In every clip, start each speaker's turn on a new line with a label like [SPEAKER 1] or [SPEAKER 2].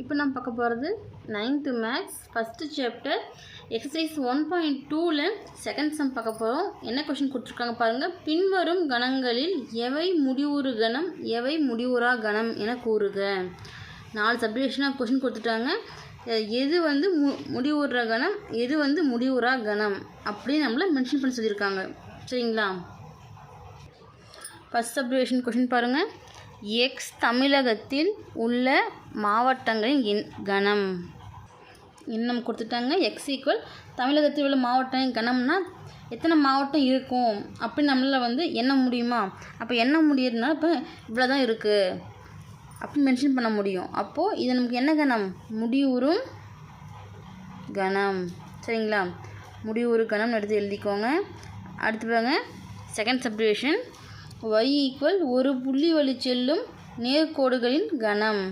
[SPEAKER 1] இப்போ நம்ம பார்க்க போகிறது ninth maths first chapter exercise one point டூவில் செகண்ட் சம் பார்க்க போகிறோம். என்ன கொஷின் கொடுத்துருக்காங்க பாருங்கள் பின்வரும் கணங்களில் எவை முடிவுறு கணம் எவை முடிவுறா கணம் என கூறுக. நாலு சப்டிவிஷனாக கொஷின் கொடுத்துட்டாங்க. எது வந்து மு முடிவுற கணம் எது வந்து முடிவுறா கணம் அப்படின்னு நம்மளை மென்ஷன் பண்ணி சொல்லியிருக்காங்க. சரிங்களா? ஃபஸ்ட் சப்டிவிஷன் கொஷின் பாருங்கள் எக்ஸ் தமிழகத்தில் உள்ள மாவட்டங்களின் எண் கணம். இன்னும் கொடுத்துட்டாங்க. எக்ஸ் ஈக்குவல் தமிழகத்தில் உள்ள மாவட்டம் கணம்னா எத்தனை மாவட்டம் இருக்கும்? அப்படின்னு நம்மளால் வந்து எண்ண முடியுமா? அப்போ எண்ண முடியறதுனால இப்போ இவ்வளோ தான் இருக்குது அப்படின்னு மென்ஷன் பண்ண முடியும். அப்போது இது நமக்கு என்ன கணம்? முடிவுறும் கணம். சரிங்களா? முடிவுறு கணம்னு எடுத்து எழுதிக்கோங்க. அடுத்து பாருங்க. செகண்ட் சப்டிவிஷன் y ஈக்குவல் ஒரு புள்ளி வழி செல்லும் நேர்கோடுகளின் கணம்.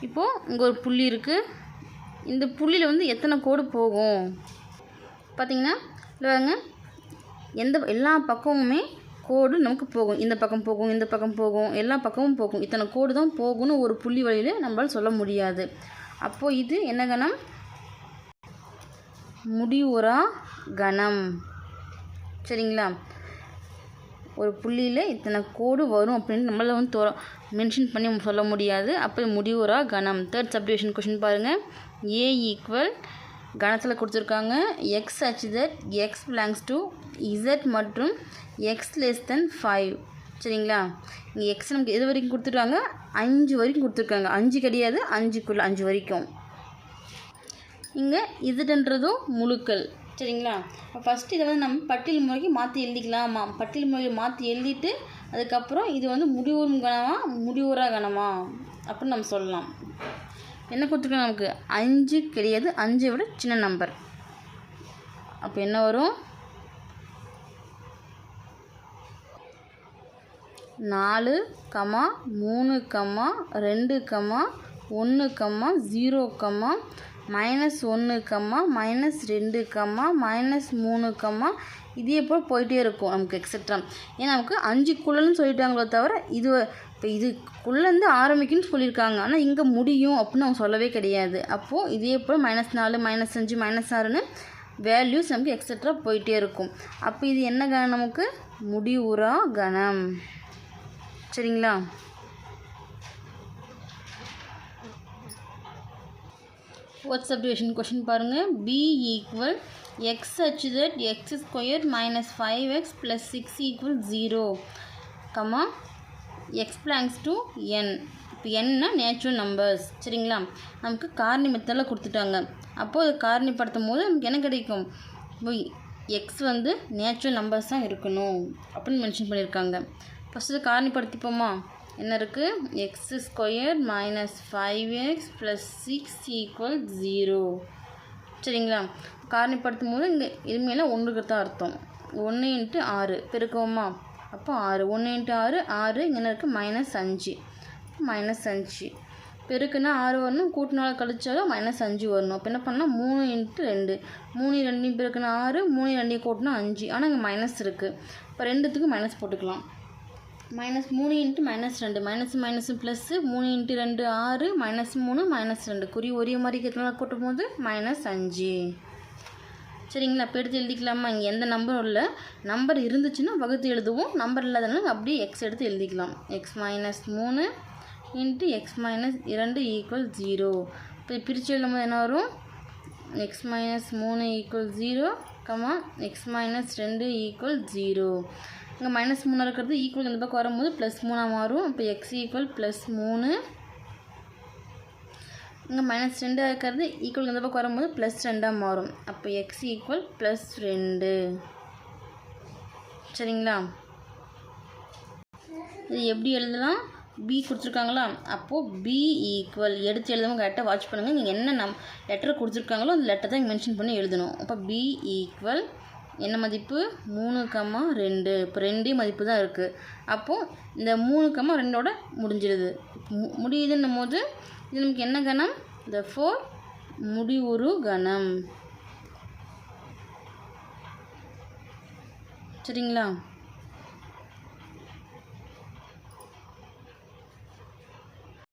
[SPEAKER 1] இப்போது இங்கே ஒரு புள்ளி இருக்குது இந்த புள்ளியில் வந்து எத்தனை கோடு போகும்? பார்த்தீங்கன்னா இல்லைங்க எந்த எல்லா பக்கமுமே கோடு நமக்கு போகும். இந்த பக்கம் போகும் இந்த பக்கம் போகும் எல்லா பக்கமும் போகும். இத்தனை கோடு தான் போகும்னு ஒரு புள்ளி வழியில் நம்மளால் சொல்ல முடியாது. அப்போது இது என்ன கணம்? முடிவுறா கணம். சரிங்களா? ஒரு புள்ளியில் இத்தனை கோடு வரும் அப்படின்னு நம்மளால் வந்து தோ மென்ஷன் பண்ணி சொல்ல முடியாது. அப்போ முடிவுரா கணம். தேர்ட் சப்டிவிஷன் கொஷின் பாருங்கள் ஏ ஈக்குவல் கணத்தில் கொடுத்துருக்காங்க. X such that X belongs to Z மற்றும் எக்ஸ் லெஸ் தென் ஃபைவ் சரிங்களா? இங்கே எக்ஸ் நமக்கு எது வரைக்கும் கொடுத்துருக்காங்க? அஞ்சு வரைக்கும் கொடுத்துருக்காங்க. அஞ்சு கிடையாது. அஞ்சுக்குள்ளே அஞ்சு வரைக்கும். இங்கே இதுன்றதும் முழுக்கள். சரிங்களா? இப்போ ஃபஸ்ட்டு இதை வந்து நம்ம பட்டியல் முறைக்கு மாற்றி எழுதிக்கலாமா? பட்டியல் முறையில் மாற்றி எழுதிட்டு அதுக்கப்புறம் இது வந்து முடிவுறும் கணமா முடிவுறா கணமா? அப்படின்னு நம்ம சொல்லலாம். என்ன கொடுத்துருக்கோம் நமக்கு? அஞ்சு கிடையாது அஞ்சை விட சின்ன நம்பர் அப்போ என்ன வரும்? நாலு கமா மூணு கமா ரெண்டு கமா ஒன்று கமா ஜீரோ கமா மைனஸ் ஒன்று கம்மா மைனஸ் ரெண்டு கம்மா மைனஸ் மூணு கம்மா இதே போல் போயிட்டே இருக்கும் நமக்கு எக்ஸட்ரா ஏன்னா நமக்கு அஞ்சுக்குள்ளன்னு சொல்லிட்டாங்களோ தவிர இது இப்போ இதுக்குள்ளேருந்து ஆரம்பிக்குன்னு சொல்லியிருக்காங்க. ஆனால் இங்கே முடியும் அப்படின்னு அவங்க சொல்லவே கிடையாது. அப்போது இதே போல் மைனஸ் நாலு மைனஸ் அஞ்சு மைனஸ் ஆறுன்னு வேல்யூஸ் நமக்கு எக்ஸட்ரா போயிட்டே இருக்கும். அப்போ இது என்ன கணம் நமக்கு? முடிவுறா கணம் சரிங்களா? ஃபோர்த் சப்டிவிஷன் கொஷின் பாருங்கள் B equal X such that X square minus five X plus six equal zero comma X belongs to N இப்போ என்ன நேச்சுரல் நம்பர்ஸ் சரிங்களா? நமக்கு காரணி மெத்தடில் கொடுத்துட்டாங்க. அப்போது அது காரணிப்படுத்தும் போது நமக்கு என்ன கிடைக்கும்? இப்போ எக்ஸ் வந்து நேச்சுரல் நம்பர்ஸ் தான் இருக்கணும். அப்படின்னு மென்ஷன் பண்ணியிருக்காங்க. ஃபஸ்ட்டு காரணிப்படுத்திப்போமா? என்ன இருக்குது X square minus five X plus six equal zero சரிங்களா? காரணிப்படுத்தும் போது இங்கே இனிமேல் ஒன்றுக்கு தான் அர்த்தம். ஒன்று இன்ட்டு ஆறு. பெருக்கோமா அப்போ ஆறு. ஒன்று இன்ட்டு ஆறு. ஆறு இங்கே என்ன இருக்குது மைனஸ் அஞ்சு. மைனஸ் அஞ்சு. பெருக்குன்னா ஆறு வரணும். கூட்டினால கழிச்சாலும் மைனஸ் அஞ்சு வரணும். அப்போ என்ன பண்ணலாம்? மூணு இன்ட்டு ரெண்டு. மூணு ரெண்டையும் பெருக்குனா ஆறு. மூணு ரெண்டையும் கூட்டினா அஞ்சு. ஆனால் இங்கே மைனஸ் இருக்குது இப்போ ரெண்டுத்துக்கும் மைனஸ் போட்டுக்கலாம். மைனஸ் மூணு இன்ட்டு மைனஸ் ரெண்டு. மைனஸ் மைனஸ் ப்ளஸ்ஸு மூணு இன்ட்டு ரெண்டு ஆறு. மைனஸ் மூணு மைனஸ் ரெண்டு. குறி ஒரே மாதிரி இருக்கிறதுனால கூட்டும் போது மைனஸ் அஞ்சு. சரிங்களா? இப்போ எடுத்து எழுதிக்கலாமா? இங்கே எந்த நம்பரும் இல்லை. நம்பர் இருந்துச்சுன்னா வகுத்து எழுதுவோம். நம்பர் இல்லாதனால அப்படியே எக்ஸ் எடுத்து எழுதிக்கலாம். எக்ஸ் மைனஸ் மூணு இன்ட்டு எக்ஸ் மைனஸ் இரண்டு ஈக்குவல் ஜீரோ இப்போ பிரித்து எழுதும்போது என்ன வரும்? எக்ஸ் மைனஸ் மூணு equal zero comma X minus ரெண்டு ஈக்குவல் ஜீரோ இங்கே மைனஸ் மூணு இருக்கிறது ஈக்குவல் இந்த பக்கம் வரும்போது ப்ளஸ் மூணாக மாறும். இப்போ எக்ஸ் ஈக்குவல் ப்ளஸ் மூணு. இங்கே மைனஸ் ரெண்டாக இருக்கிறது ஈக்குவல் இந்த பக்கம் வரும்போது ப்ளஸ் ரெண்டாக மாறும். அப்போ எக்ஸ் ஈக்குவல் ப்ளஸ் ரெண்டு. சரிங்களா? இது எப்படி எழுதலாம்? பி கொடுத்துருக்காங்களா? அப்போது பி ஈக்குவல் எடுத்து எழுதவும் கரெக்டாக வாட்ச் பண்ணுங்கள் நீங்கள் என்ன நம் லெட்டர் கொடுத்துருக்காங்களோ அந்த லெட்டர் தான் மென்ஷன் பண்ணி எழுதணும். அப்போ பி ஈக்குவல் என்ன மதிப்பு? மூணு கம்மா ரெண்டு. இப்போ ரெண்டே மதிப்பு தான் இருக்குது அப்போது இந்த மூணு கம்மா ரெண்டோட முடிஞ்சிடுது மு- முடியுதுன்னும் போது இது நமக்கு என்ன கணம்? இந்த ஃபோர் முடிவுறு கணம். சரிங்களா?